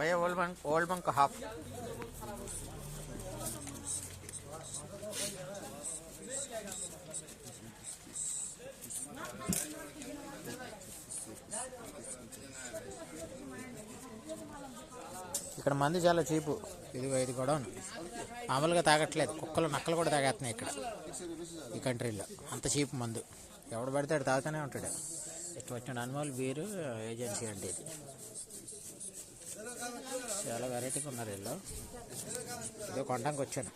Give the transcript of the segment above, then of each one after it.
భయ old monk old monk half ఇక్కడ మంది చాలా చీపు. ఇది ఇది కూడా మామూలుగా తాగట్లేదు. కుక్కలు నక్కలు కూడా తాగేస్తున్నాయి ఇక్కడ. ఈ కంట్రీలో. అంత చీపు మందు. ఎవడు పడితే తాగుతూనే ఉంటాడు. ఇట్లా వచ్చిన అనుమల్ బీరు ఏజెన్సీ అంటే ఇది. చాలా వెరైటీగా ఉన్నారు వీళ్ళు. ఇదో కొనడానికి వచ్చాను.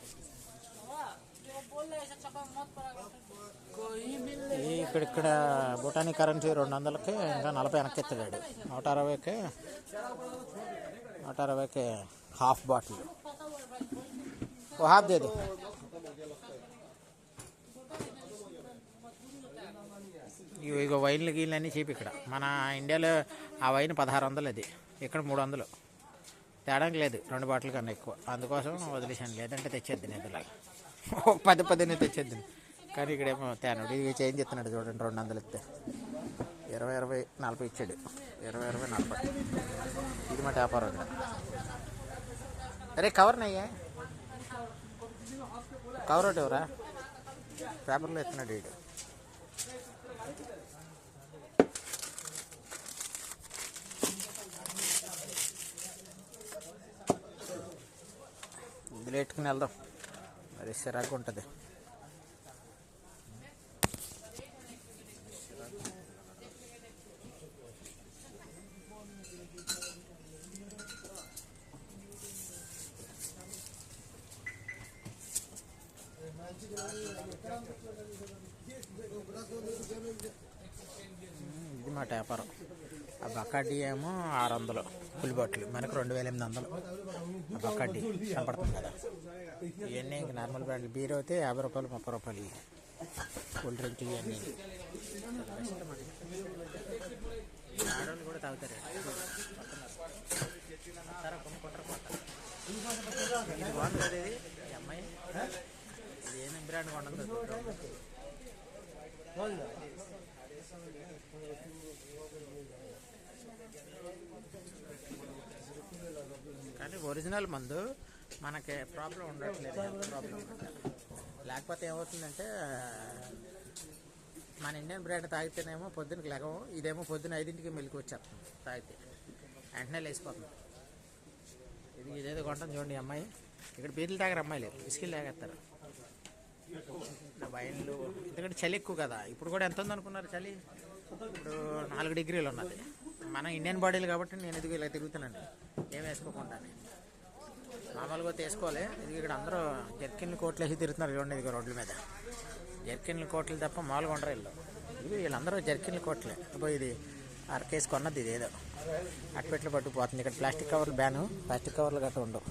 ఇక్కడ ఇక్కడ బొటానీ కరెన్సీ రెండు వందలకి ఇంకా నలభై వెనక్కి ఎత్తాడు నూట అరవైకి నూట అరవైకి హాఫ్ బాటిల్. ఓ హాఫ్ దేది. ఇగో వైన్లు గీన్లు అన్నీ చీప్ ఇక్కడ. మన ఇండియాలో ఆ వైన్ పదహారు వందలు అది ఇక్కడ మూడు వందలు తేడానికి లేదు రెండు బాటిల్ కన్నా ఎక్కువ. అందుకోసం వదిలేసాను లేదంటే తెచ్చేద్ది ఇదిలాగా ఓ పది పదినే తెచ్చేద్ది కానీ ఇక్కడేమో తేనడు. ఇవి చేంజ్ చెప్తున్నాడు చూడండి రెండు వందలు ఇస్తే. ఇరవై ఇరవై నలభై ఇచ్చాడు. ఇరవై ఇరవై నలభై. ఇది మా వ్యాపారం ఇక్కడ. అరే కవర్ నయ్యా. కవర్ ఒకటి ఎవరా పేపర్లో ఎత్తున్నాడు వీడు. వదిలేట్టుకుని వెళ్దాం. మరి సిరాకు ఉంటుంది. ఇది వ్యాపారం ఆ బకాటి ఏమో ఆరు వందలు ఫుల్ బాటిల్. మనకు రెండు వేల ఎనిమిది వందలు ఆ బకాటి కనపడుతుంది కదా. ఇవన్నీ ఇంక నార్మల్ బ్రాండ్. బీర్ అయితే యాభై రూపాయలు ముప్పై రూపాయలు కూల్ డ్రింక్ ఇవన్నీ. ఆడవాళ్ళు కూడా తాగుతారు. ఇది బాగుంది కదా ఇది అమ్మాయి. ఇది ఏమేమి బ్రాండ్ కొండదు కానీ ఒరిజినల్ మందు మనకి ప్రాబ్లం ఉండట్లేదు ప్రాబ్లం లేకపోతే ఏమవుతుందంటే మన ఇండియన్ బ్రాండ్ తాగితేనేమో పొద్దునకి లెగము ఇదేమో పొద్దున ఐదింటికి మెలికి వచ్చేస్తుంది తాగితే. వెంటనే లేచిపోతుంది. ఇది ఇదేదో కొంటాం చూడండి అమ్మాయి. ఇక్కడ బీర్లు తాగరు అమ్మాయిలు బిస్కిల్ తాగేస్తారు. నా వైన్లు ఎందుకంటే చలి ఎక్కువ కదా. ఇప్పుడు కూడా ఎంత ఉందనుకున్నారు చలి? ఇప్పుడు నాలుగు డిగ్రీలు ఉన్నది. మన ఇండియన్ బాడీలు కాబట్టి నేను ఎదుగు ఇలా తిరుగుతున్నాను? ఏం వేసుకోకుండా మామూలుగా తీసుకోవాలి. ఇది ఇక్కడ అందరూ జర్కిన్లు కోట్లు వేసి తిరుగుతున్నారు చూడండి ఇదిగో రోడ్ల మీద. జర్కిన్లు కోట్లు తప్ప మామూలుగా ఉండరు వీళ్ళు. ఇది వీళ్ళందరూ జర్కిన్లు కోట్లే. ఇప్పుడు ఇది అరకేసి కొన్నది ఇది ఏదో. అట్పెట్లు పట్టుకుపోతుంది. ఇక్కడ ప్లాస్టిక్ కవర్లు బ్యాను ప్లాస్టిక్ కవర్లు గట్రా ఉండవు.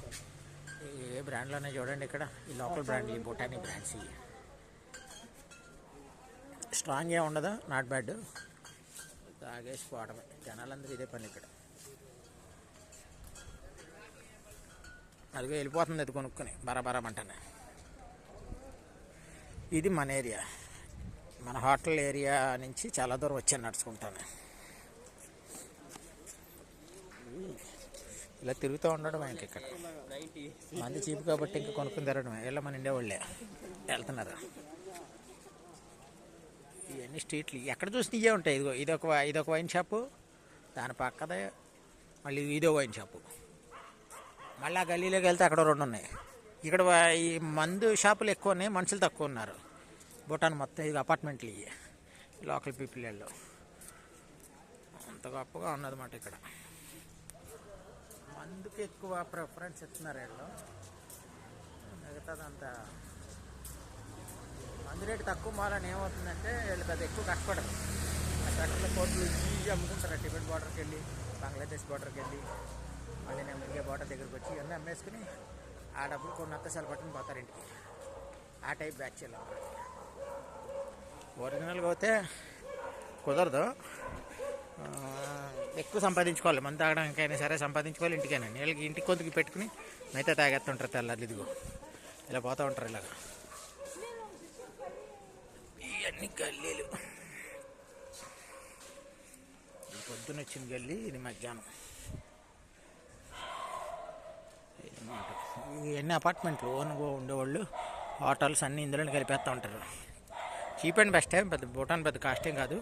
ఏ బ్రాండ్లోనే చూడండి ఇక్కడ. ఈ లోకల్ బ్రాండ్లు ఈ బొటానిక్ బ్రాండ్స్ ఇవి. స్ట్రాంగ్ ఏ ఉండదు నాట్ బ్యాడ్. తాగేసి పోవడమే. జనాలందరూ ఇదే పని ఇక్కడ. అదిగో వెళ్ళిపోతుంది అది కొనుక్కొని. బరాబరామంటానే ఇది మన ఏరియా. మన హోటల్ ఏరియా నుంచి చాలా దూరం వచ్చాను నడుచుకుంటాను. ఇలా తిరుగుతూ ఉండడం ఇంక ఇక్కడ. మంది చీపు కాబట్టి ఇంకా కొనుక్కుని తిరగడమే. ఇలా మన ఇండియా వాళ్ళే. వెళ్తున్నారు. ఇవన్నీ స్ట్రీట్లు. ఎక్కడ చూసినా ఇవే ఉంటాయి. ఇదిగో ఇదొక ఇదొక వైన్ షాపు. దాని పక్కదే మళ్ళీ ఇదో వైన్ షాపు. మళ్ళీ ఆ గల్లీలోకి వెళ్తే అక్కడ రెండు ఉన్నాయి. ఇక్కడ ఈ మందు షాపులు ఎక్కువ ఉన్నాయి మనుషులు తక్కువ ఉన్నారు. భూటాన్ మొత్తం ఇది అపార్ట్మెంట్లు ఇవి లోకల్ పీపుల్ వీళ్ళు. అంత గొప్పగా ఉన్నదన్నమాట ఇక్కడ. మందుకి ఎక్కువ ప్రిఫరెన్స్ ఇస్తున్నారు వీళ్ళు. మిగతాదంతా మందు రేటు తక్కువ మాలని ఏమవుతుందంటే వీళ్ళు పెద్ద ఎక్కువ కష్టపడరు. ఆ కట్టల కోట్లు ఈజీ అమ్ముకుంటారు. టిబెట్ బార్డర్కి వెళ్ళి బంగ్లాదేశ్ బార్డర్కి వెళ్ళి మళ్ళీ నేను దగ్గరికి వచ్చి ఇవన్నీ అమ్మేసుకుని ఆ డబ్బులు కొన్ని అత్తసాలు పట్టుకుని పోతారు ఇంటికి. ఆ టైప్ బ్యాచ్ ఇలా ఒరిజినల్గా అయితే కుదరదు. ఎక్కువ సంపాదించుకోవాలి. మందు తాగడానికైనా సరే సంపాదించుకోవాలి ఇంటికైనా. వీళ్ళకి ఇంటికి కొంతకి పెట్టుకుని మిగతా తాగేస్తుంటారు తెల్లారి ఇదిగో. ఇలా పోతూ ఉంటారు ఇలాగా. ఇవన్నీ గల్లీలు. పొద్దున వచ్చిన గల్లీ ఇది మధ్యాహ్నం. ఎన్ని ఇవన్నీ అపార్ట్మెంట్లు ఓన్గా ఉండేవాళ్ళు. హోటల్స్ అన్నీ ఇందులోనే కలిపేస్తూ ఉంటారు. చీప్ అండ్ బెస్ట్ పెద్ద భూటాన్ పెద్ద కాస్ట్ ఏం కాదు.